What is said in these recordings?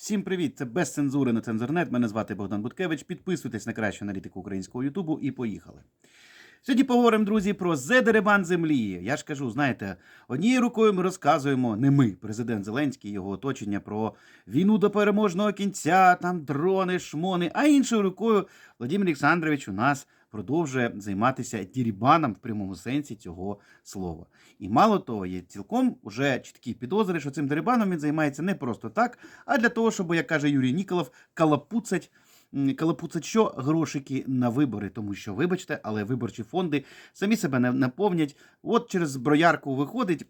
Всім привіт! Це без цензури на цензурнет. Мене звати Богдан Буткевич. Підписуйтесь на кращу аналітику українського Ютубу і поїхали. Сьогодні поговоримо, друзі, про зедеребан землі. Я ж кажу, знаєте, однією рукою ми розказуємо, не ми, президент Зеленський, його оточення, про війну до переможного кінця, там дрони, шмони, а іншою рукою Владимир Олександрович у нас продовжує займатися дірібаном в прямому сенсі цього слова. І мало того, є цілком уже чіткі підозри, що цим дерибаном він займається не просто так, а для того, щоб, як каже Юрій Ніколов, калапуцать. Калапуцать що грошики на вибори, тому що, вибачте, але виборчі фонди самі себе не наповнять. От через зброярку виходить.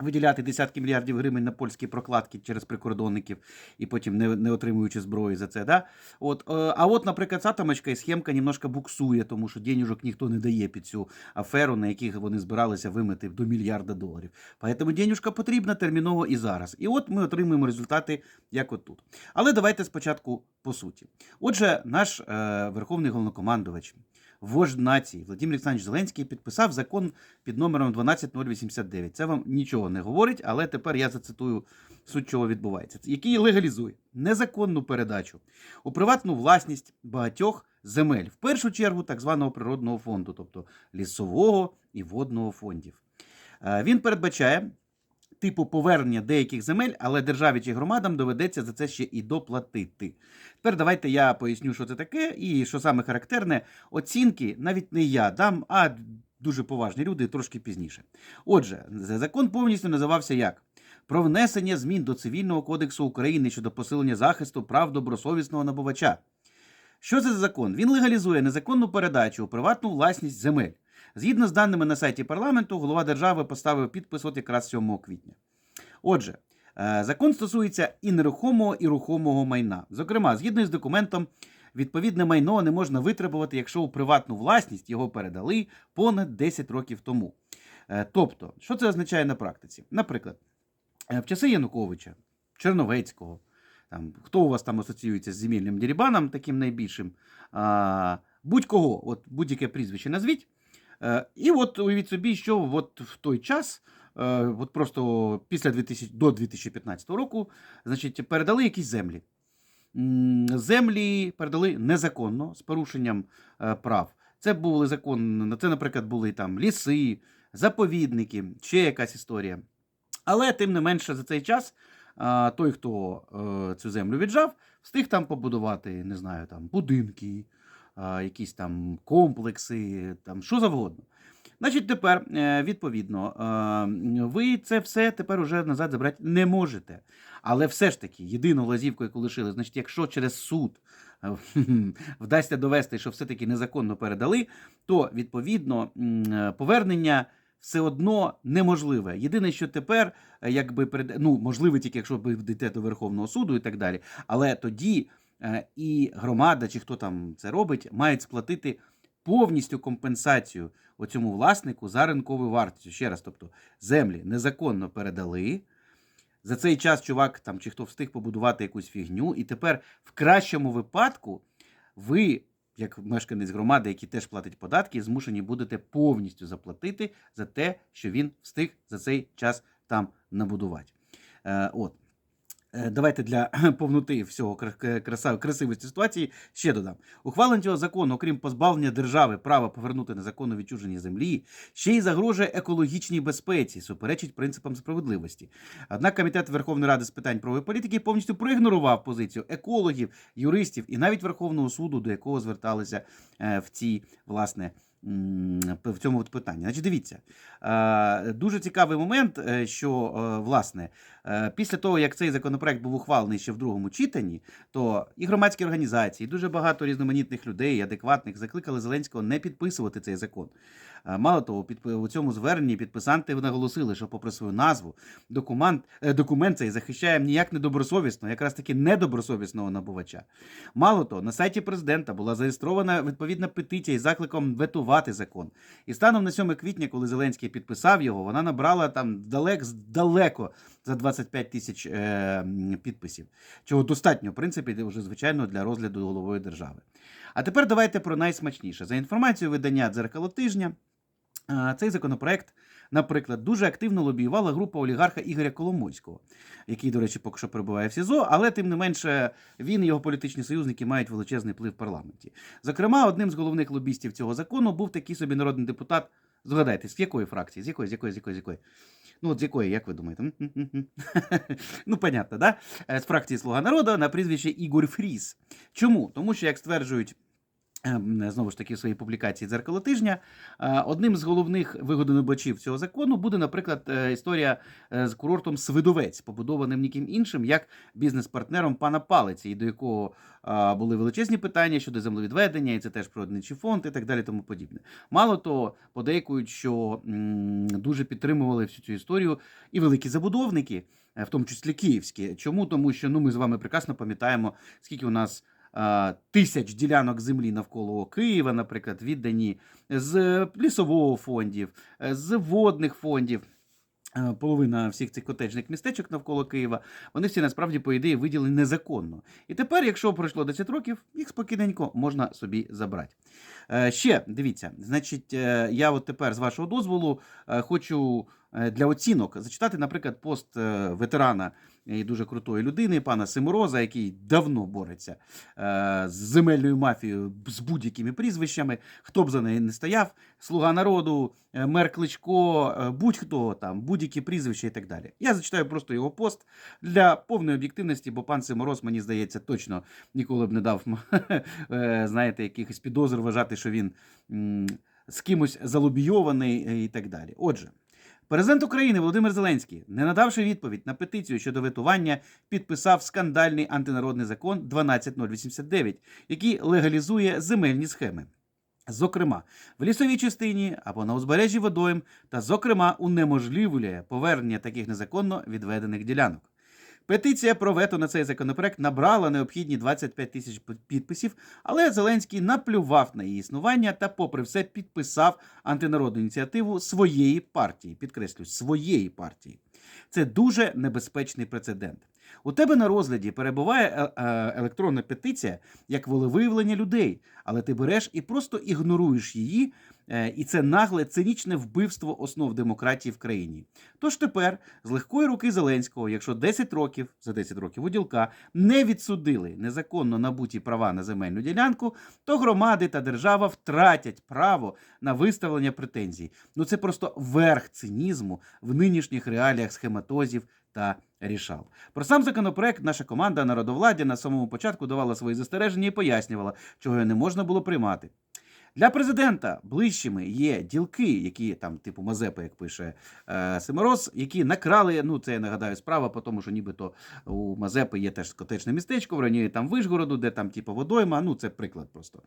Виділяти десятки мільярдів гривень на польські прокладки через прикордонників і потім не, не отримуючи зброї за це. Да? От, е, а от, наприклад, Сатомочка і схемка немножко буксує, тому що денежок ніхто не дає під цю аферу, на яких вони збиралися вимити до мільярда доларів. Поэтому денежка потрібна терміново і зараз. І от ми отримуємо результати, як от тут. Але давайте спочатку по суті. Отже, наш е, верховний головнокомандувач, вождь нації Владимир Олександрович Зеленський підписав закон під номером 12089. Це вам нічого не говорить, але тепер я зацитую суть, чого відбувається, який легалізує незаконну передачу у приватну власність багатьох земель, в першу чергу так званого природного фонду, тобто лісового і водного фондів. Е, Він передбачає типу повернення деяких земель, але державі чи громадам доведеться за це ще і доплатити. Тепер давайте я поясню, що це таке, і що саме характерне, оцінки навіть не я дам, а дуже поважні люди трошки пізніше. Отже, закон повністю називався як? Про внесення змін до Цивільного кодексу України щодо посилення захисту прав добросовісного набувача. Що це за закон? Він легалізує незаконну передачу у приватну власність земель. Згідно з даними на сайті парламенту, голова держави поставив підпис от якраз 7 квітня. Отже, е, закон стосується і нерухомого, і рухомого майна. Зокрема, згідно з документом, відповідне майно не можна витребувати, якщо у приватну власність його передали понад 10 років тому. Е, Тобто, що це означає на практиці? Наприклад, е, в часи Януковича, Черновецького, там, хто у вас там асоціюється з земельним дерибаном, таким найбільшим, будь-кого, от будь-яке прізвище назвіть. Е, І от уявіть собі, що от в той час, е, от просто після 2000, до 2015 року, значить, передали якісь землі. Землі передали незаконно з порушенням е, прав. Це були закон, це, наприклад, були там ліси, заповідники, ще якась історія. Але тим не менше за цей час той, хто е, цю землю віджав, встиг там побудувати, не знаю, там будинки, якісь там комплекси, там що завгодно. Значить, тепер, е, відповідно, ви це все тепер уже назад забрати не можете. Але все ж таки, єдину лазівку, яку лишили, значить, якщо через суд е, вдасться довести, що все-таки незаконно передали, то відповідно е, повернення все одно неможливе. Єдине, що тепер, якби ну, можливо, тільки якщо ви йдете до Верховного суду і так далі. Але тоді і громада, чи хто там це робить, мають сплатити повністю компенсацію оцьому власнику за ринковою вартістю. Ще раз, тобто землі незаконно передали. За цей час чувак там чи хто встиг побудувати якусь фігню, і тепер в кращому випадку ви, як мешканець громади, який теж платить податки, змушені будете повністю заплатити за те, що він встиг за цей час там набудувати. Е, от. Е, Давайте для повноти всього кра- красивості ситуації ще додам. Ухвалення цього закону, окрім позбавлення держави права повернути незаконно відчужені землі, ще й загрожує екологічній безпеці, суперечить принципам справедливості. Однак комітет Верховної Ради з питань правової політики повністю проігнорував позицію екологів, юристів і навіть Верховного суду, до якого зверталися е, в цій власне. В цьому от питанні. Значить, дивіться, е, дуже цікавий момент, е, що е, власне після того, як цей законопроект був ухвалений ще в другому читанні, то і громадські організації, і дуже багато різноманітних людей, адекватних, закликали Зеленського не підписувати цей закон. Е, Мало того, під, у цьому зверненні підписанти наголосили, що, попри свою назву, документ, документ цей захищає ніяк не добросовісно, якраз таки недобросовісного набувача. Мало того, на сайті президента була зареєстрована відповідна петиція із закликом ветувати закон. І станом на 7 квітня, коли Зеленський підписав його, вона набрала там далек, далеко за 25 тисяч е, підписів, чого достатньо, в принципі, вже звичайно для розгляду головою держави. А тепер давайте про найсмачніше. За інформацією видання дзеркало тижня. Цей законопроект наприклад, дуже активно лобіювала група олігарха Ігоря Коломойського, який, до речі, поки що перебуває в СІЗО, але тим не менше він і його політичні союзники мають величезний вплив в парламенті. Зокрема, одним з головних лобістів цього закону був такий собі народний депутат. Згадайте, з якої фракції? З якої, з якої, з якої, з якої? Ну, от з якої, як ви думаєте? Ну, понятно, да? Е, З фракції Слуга народу на прізвище Ігор Фріс. Чому? Тому що, як стверджують знову ж таки в своїй публікації дзеркало тижня, е, одним з головних вигодонабачів цього закону буде, наприклад, е, історія е, з курортом Свидовець, побудованим ніким іншим, як бізнес-партнером пана Палиці, і до якого були величезні питання щодо землевідведення, і це теж природничий фонд, і так далі, тому подібне. Мало того, подейкують, що дуже підтримували всю цю історію і великі забудовники, в тому числі київські. Чому? Тому що ну ми з вами прекрасно пам'ятаємо, скільки у нас. Тисяч ділянок землі навколо Києва, наприклад, віддані з лісового фондів, з водних фондів. Половина всіх цих котеджних містечок навколо Києва, вони всі насправді, по ідеї, виділені незаконно. І тепер, якщо пройшло 10 років, їх спокійненько можна собі забрати. Е, Ще дивіться, значить, е, я от тепер з вашого дозволу е, хочу для оцінок зачитати, наприклад, пост е, ветерана і дуже крутої людини, пана Симороза, який давно бореться е, з земельною мафією з будь-якими прізвищами, хто б за неї не стояв, слуга народу, е, мер Кличко, е, будь-хто там, будь-які прізвища і так далі. Я зачитаю просто його пост для повної об'єктивності, бо пан Симороз, мені здається, точно ніколи б не дав е, знаєте, якихось підозр вважати, що він з кимось залобійований е, і так далі. Отже. Президент України Володимир Зеленський, не надавши відповідь на петицію щодо витування, підписав скандальний антинародний закон 12089, який легалізує земельні схеми. Зокрема, в лісовій частині або на узбережжі водойм, та, зокрема, унеможливлює повернення таких незаконно відведених ділянок. Петиція про вето на цей законопроект набрала необхідні 25 тисяч підписів, але Зеленський наплював на її існування та, попри все, підписав антинародну ініціативу своєї партії. Підкреслюю, своєї партії. Це дуже небезпечний прецедент. У тебе на розгляді перебуває е- е- електронна петиція як волевиявлення людей, але ти береш і просто ігноруєш її, і це нагле цинічне вбивство основ демократії в країні. Тож тепер з легкої руки Зеленського, якщо 10 років за 10 років у ділка не відсудили незаконно набуті права на земельну ділянку, то громади та держава втратять право на виставлення претензій. Ну це просто верх цинізму в нинішніх реаліях схематозів та рішав. Про сам законопроект наша команда народовладдя на самому початку давала свої застереження і пояснювала, чого не можна було приймати. Для президента ближчими є ділки, які там, типу Мазепа, як пише е, Семороз, які накрали. Ну, це я нагадаю справа, по тому що нібито у Мазепи є теж котечне містечко в районі там Вишгороду, де там, типу, водойма. Ну, це приклад просто.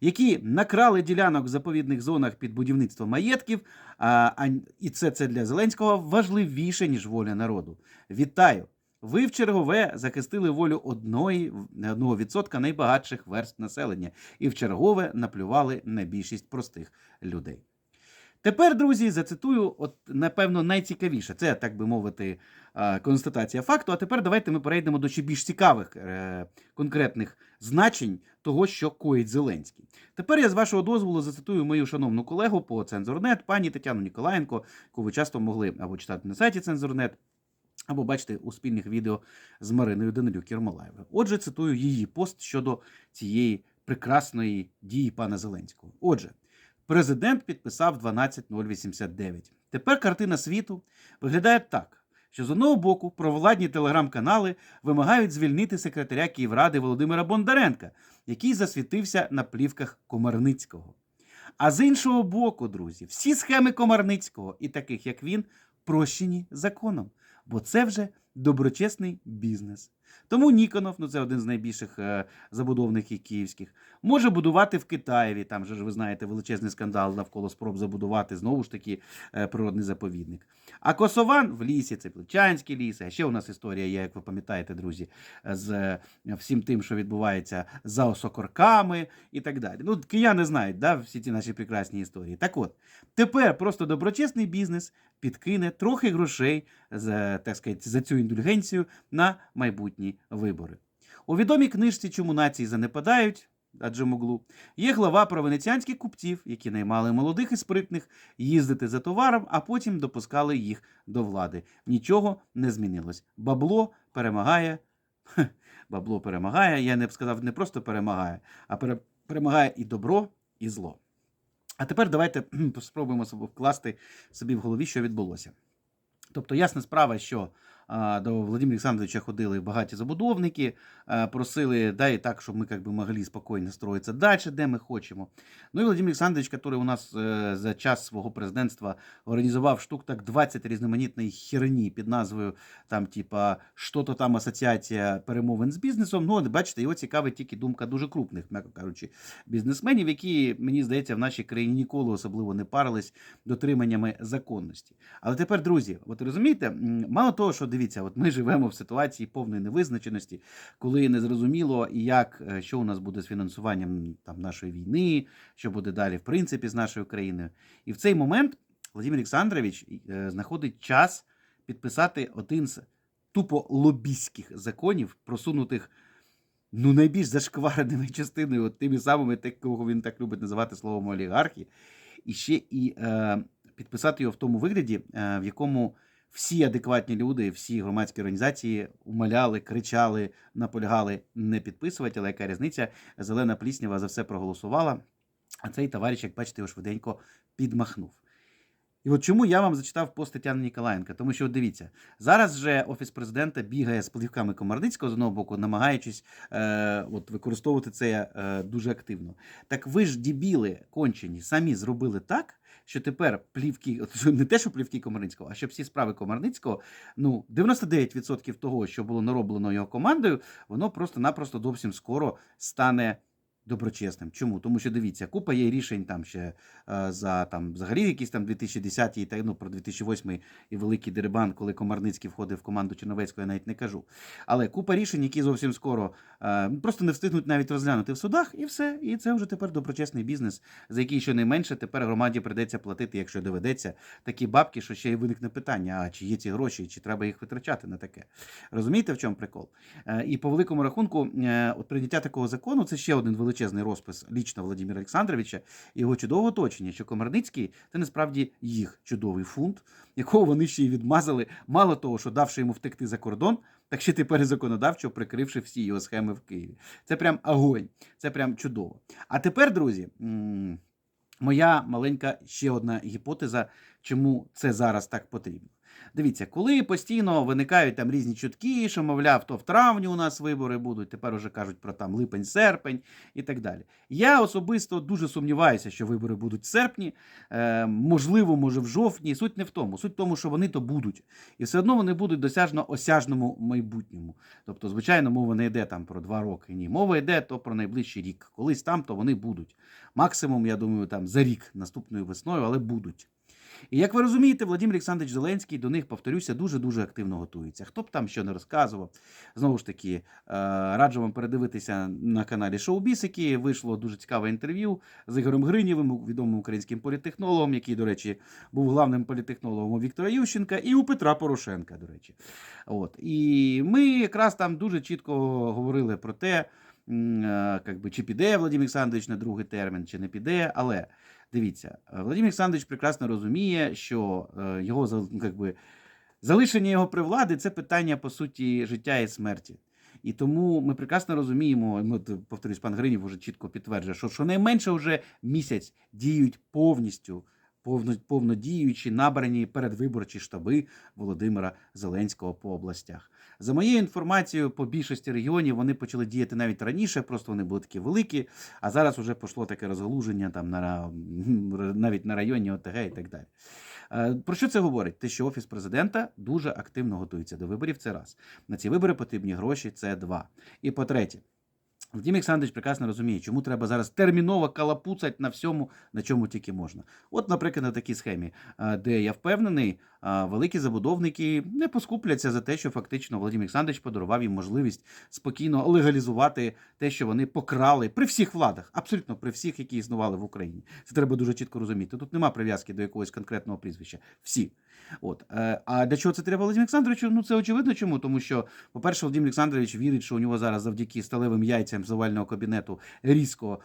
Які накрали ділянок в заповідних зонах під будівництво маєтків. А, а, і це, це для Зеленського важливіше, ніж воля народу. Вітаю! Ви в чергове захистили волю одної одного відсотка найбагатших верств населення і в чергове наплювали на більшість простих людей. Тепер, друзі, зацитую, от напевно, найцікавіше. Це, так би мовити, констатація факту. А тепер давайте ми перейдемо до ще більш цікавих е, конкретних значень того, що коїть Зеленський. Тепер я з вашого дозволу зацитую мою шановну колегу по Цензорнет, пані Тетяну Ніколаєнко, яку ви часто могли або читати на сайті Цензорнет. Або бачите у спільних відео з Мариною Данилюк Єрмолаєвою. Отже, цитую її пост щодо цієї прекрасної дії пана Зеленського. Отже, президент підписав 12089. Тепер картина світу виглядає так, що з одного боку провладні телеграм-канали вимагають звільнити секретаря Київради Володимира Бондаренка, який засвітився на плівках Комарницького. А з іншого боку, друзі, всі схеми Комарницького і таких, як він, прощені законом, бо це вже доброчесний бізнес. Тому Ніконов, ну це один з найбільших е, забудовників київських, може будувати в Китаєві. Там же ж ви знаєте величезний скандал навколо спроб забудувати знову ж таки е, природний заповідник. А Косован в лісі, це Плечанський ліс. А ще у нас історія є, як ви пам'ятаєте, друзі, з е, всім тим, що відбувається за осокорками і так далі. Ну, кияни знають, да, всі ці наші прекрасні історії. Так от, тепер просто доброчесний бізнес підкине трохи грошей за, так сказати, за цю індульгенцію на майбутні вибори. У відомій книжці Чому нації занепадають Аджимоглу, є глава про венеціанських купців, які наймали молодих і спритних їздити за товаром, а потім допускали їх до влади. Нічого не змінилось. Бабло перемагає. Хе, Бабло перемагає. Я не б сказав, не просто перемагає, а пере- перемагає і добро, і зло. А тепер давайте спробуємо вкласти собі в голові, що відбулося. Тобто, ясна справа, що до Владимира Олександровича ходили багаті забудовники, просили, дай так, щоб ми как би, могли спокійно строїтися далі, де ми хочемо. Ну і Владимир Олександрович, який у нас е, за час свого президентства організував штук так 20 різноманітної херні під назвою там, типа, що-то там асоціація перемовин з бізнесом. Ну, бачите, його цікавить тільки думка дуже крупних, м'яко кажучи, бізнесменів, які, мені здається, в нашій країні ніколи особливо не парились дотриманнями законності. Але тепер, друзі, от розумієте, мало того, що дивіться, от ми живемо в ситуації повної невизначеності, коли не зрозуміло, як е, що у нас буде з фінансуванням там нашої війни, що буде далі, в принципі, з нашою країною. І в цей момент Владимир Олександрович е, знаходить час підписати один з тупо лобістських законів, просунутих ну, найбільш зашквареними частиною, от тими самими, те, кого він так любить називати словом олігархи, і ще і е, підписати його в тому вигляді, е, в якому всі адекватні люди, всі громадські організації умоляли, кричали, наполягали не підписувати, але яка різниця? Зелена пліснява за все проголосувала. А цей товариш, як бачите, його швиденько підмахнув. І от чому я вам зачитав пост Тетяни Ніколаєнка? Тому що дивіться, зараз же офіс президента бігає з плівками Комарницького з одного боку, намагаючись е, от, використовувати це е, дуже активно. Так ви ж дібіли кончені самі зробили так, що тепер плівки, не те, що плівки Комарницького, а що всі справи Комарницького, ну 99% того, що було нароблено його командою, воно просто-напросто зовсім скоро стане. Доброчесним. Чому? Тому що дивіться, купа є рішень там ще е, за там взагалі якісь там 2010 і та ну про 2008 і великий дерибан, коли Комарницький входив в команду Черновецького, я навіть не кажу. Але купа рішень, які зовсім скоро е, просто не встигнуть навіть розглянути в судах, і все. І це вже тепер доброчесний бізнес, за який щонайменше тепер громаді прийдеться платити, якщо доведеться, такі бабки, що ще й виникне питання: а чи є ці гроші, чи треба їх витрачати на таке. Розумієте, в чому прикол? Е, І по великому рахунку, от прийняття такого закону це ще один величезний розпис лічно Володимира Олександровича і його чудового оточення, що Комарницький це насправді їх чудовий фунт, якого вони ще й відмазали. Мало того, що давши йому втекти за кордон, так ще тепер законодавчо прикривши всі його схеми в Києві. Це прям огонь, це прям чудово. А тепер, друзі. Моя маленька ще одна гіпотеза, чому це зараз так потрібно. Дивіться, коли постійно виникають там різні чутки, що, мовляв, то в травні у нас вибори будуть, тепер уже кажуть про там липень-серпень і так далі. Я особисто дуже сумніваюся, що вибори будуть в серпні, е, можливо, може в жовтні. Суть не в тому. Суть в тому, що вони то будуть. І все одно вони будуть досяжно осяжному майбутньому. Тобто, звичайно, мова не йде там про два роки. Ні, мова йде то про найближчий рік. Колись там, то вони будуть. Максимум, я думаю, там за рік наступною весною, але будуть. І як ви розумієте, Владимир Олександрович Зеленський до них, повторюся, дуже-дуже активно готується. Хто б там що не розказував. Знову ж таки, е, раджу вам передивитися на каналі Шоу-Бісики. Вийшло дуже цікаве інтерв'ю з Ігорем Гринєвим, відомим українським політехнологом, який, до речі, був главним політехнологом у Віктора Ющенка і у Петра Порошенка, до речі. От. І ми якраз там дуже чітко говорили про те, е, би, чи піде Владимир Олександрович на другий термін, чи не піде. Але дивіться, е, Владимир Олександрович прекрасно розуміє, що е, його ну, би, залишення його при владі це питання, по суті, життя і смерті. І тому ми прекрасно розуміємо, от, повторюсь, пан Гринів вже чітко підтверджує, що щонайменше вже місяць діють повністю повно, повнодіючі набрані передвиборчі штаби Володимира Зеленського по областях. За моєю інформацією, по більшості регіонів вони почали діяти навіть раніше, просто вони були такі великі, а зараз вже пішло таке розгалуження там на навіть на районі ОТГ і так далі. Е, Про що це говорить? Те, що офіс президента дуже активно готується до виборів. Це раз на ці вибори потрібні гроші. Це два. І по-третє, Вадим Олександрович прекрасно розуміє, чому треба зараз терміново калапуцати на всьому, на чому тільки можна. От, наприклад, на такій схемі, де я впевнений, великі забудовники не поскупляться за те, що фактично Володимир Олександрович подарував їм можливість спокійно легалізувати те, що вони покрали при всіх владах, абсолютно при всіх, які існували в Україні. Це треба дуже чітко розуміти. Тут нема прив'язки до якогось конкретного прізвища. Всі. От. Е, А для чого це треба Володимиру Олександровичу? Ну це очевидно чому. Тому що, по-перше, Володимир Олександрович вірить, що у нього зараз завдяки сталевим яйцям учасницям завального кабінету різко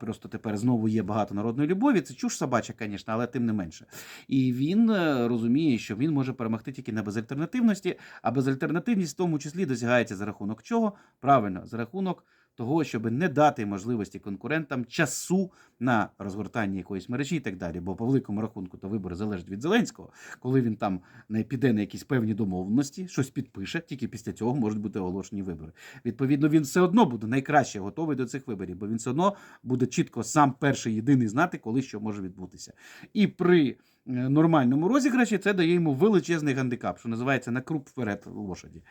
просто тепер знову є багато народної любові. Це чуш собача, звісно, але тим не менше. І він е, розуміє, що він може перемогти тільки на безальтернативності, а безальтернативність в тому числі досягається за рахунок чого? Правильно, за рахунок того, щоб не дати можливості конкурентам часу на розгортання якоїсь мережі і так далі. Бо по великому рахунку то вибори залежать від Зеленського, коли він там не піде на якісь певні домовленості, щось підпише, тільки після цього можуть бути оголошені вибори. Відповідно, він все одно буде найкраще готовий до цих виборів, бо він все одно буде чітко сам перший єдиний знати, коли що може відбутися. І при нормальному розіграші це дає йому величезний гандикап, що називається на круп вперед лошаді.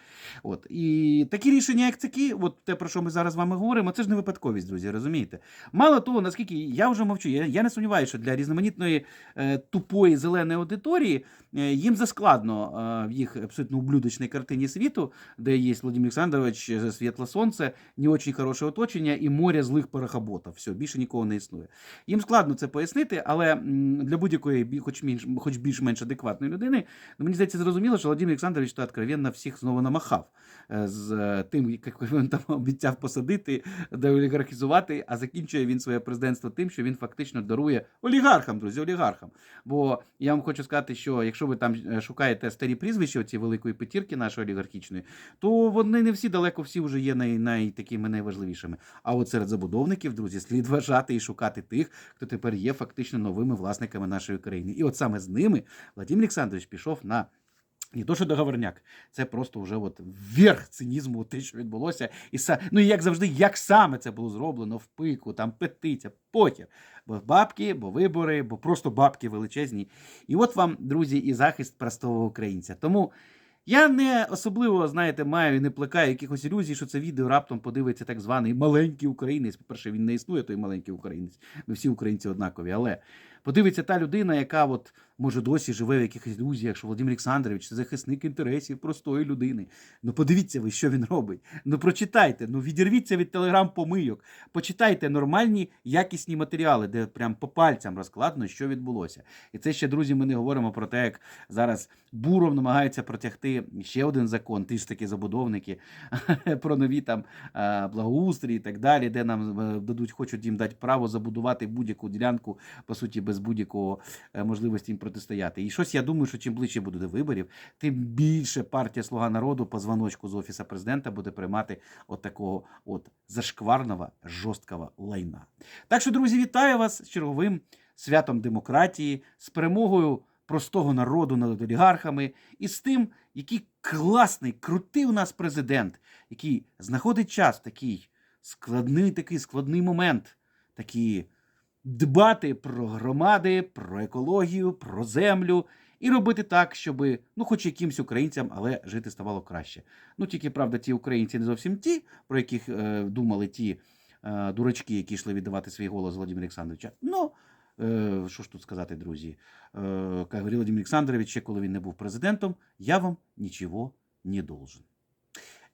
От і такі рішення, як такі, от те, про що ми зараз з вами говоримо, це ж не випадковість, друзі, розумієте? Мало того, наскільки я вже мовчу, я, я не сумніваюся, що для різноманітної е, тупої зеленої аудиторії е, їм заскладно е, в їх абсолютно ублюдочній картині світу, де є Владимир Олександрович, е, світле сонце, не дуже хороше оточення і море злих парахоботів. Все, більше нікого не існує. Їм складно це пояснити, але для будь-якої хоч менш, хоч більш-менш адекватної людини, ну, мені здається, зрозуміло, що Владимир Олександрович то откровенно всіх знову намахав е, з е, тим, як він там обіцяв посадити, деолігархізувати, а закінчує він своє президентство тим, що він фактично дарує олігархам, друзі, олігархам. Бо я вам хочу сказати, що якщо ви там е, шукаєте старі прізвища цієї великої п'ятірки нашої олігархічної, то вони не всі далеко всі вже є най, най, такими найважливішими. А от серед забудовників, друзі, слід вважати і шукати тих, хто тепер є фактично новими власниками нашої країни. І от саме з ними Владимир Олександрович пішов на. Не то, що договорняк, це просто вже от верх цинізму, те, що відбулося, і са... ну і як завжди, як саме це було зроблено в пику, там петиця, похер. Бо бабки, бо вибори, бо просто бабки величезні. І от вам, друзі, і захист простого українця. Тому я не особливо, знаєте, маю і не плекаю якихось ілюзій, що це відео раптом подивиться так званий маленький українець. По-перше, він не існує, той маленький українець. Ми всі українці однакові. Але подивиться та людина, яка от може досі живе в якихось ілюзіях, що Володимир Олександрович це захисник інтересів простої людини. Ну подивіться ви, що він робить. Ну прочитайте, ну відірвіться від телеграм-помийок, почитайте нормальні якісні матеріали, де прям по пальцям розкладно, що відбулося. І це ще, друзі, ми не говоримо про те, як зараз Буров намагається протягти ще один закон, ті ж таки забудовники, про нові там благоустрій і так далі, де нам е, дадуть, хочуть їм дати право забудувати будь-яку ділянку, по суті, без будь-якого е, можливості протистояти. І щось я думаю, що чим ближче буде до виборів, тим більше партія Слуга народу по дзвоночку з офіса президента буде приймати от такого от зашкварного, жорсткого лайна. Так що, друзі, вітаю вас з черговим святом демократії, з перемогою простого народу над олігархами і з тим, який класний, крутий у нас президент, який знаходить час такий складний, такий складний момент, такі дбати про громади, про екологію, про землю. І робити так, щоб, ну, хоч якимсь українцям, але жити ставало краще. Ну, тільки правда, ті українці не зовсім ті, про яких е, думали ті е, дурачки, які йшли віддавати свій голос Володимира Олександровича. Ну, е, що ж тут сказати, друзі? Е, Володимир Олександрович, ще коли він не був президентом, я вам нічого не должен.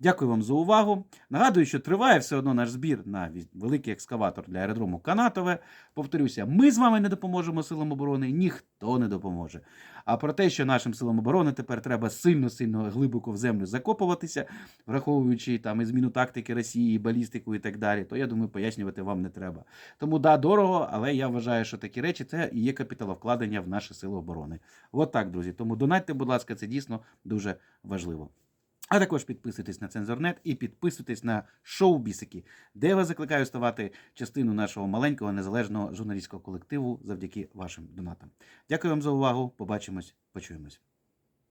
Дякую вам за увагу. Нагадую, що триває все одно наш збір на великий екскаватор для аеродрому Канатове. Повторюся, ми з вами не допоможемо силам оборони, ніхто не допоможе. А про те, що нашим силам оборони тепер треба сильно-сильно глибоко в землю закопуватися, враховуючи там і зміну тактики Росії, і балістику і так далі, то я думаю, пояснювати вам не треба. Тому да, дорого, але я вважаю, що такі речі це і є капіталовкладення в наші сили оборони. От так, друзі. Тому донатьте, будь ласка, це дійсно дуже важливо. А також підписуйтесь на Цензорнет і підписуйтесь на шоу Бісики, де я вас закликаю ставати частиною нашого маленького незалежного журналістського колективу завдяки вашим донатам. Дякую вам за увагу. Побачимось, почуємось.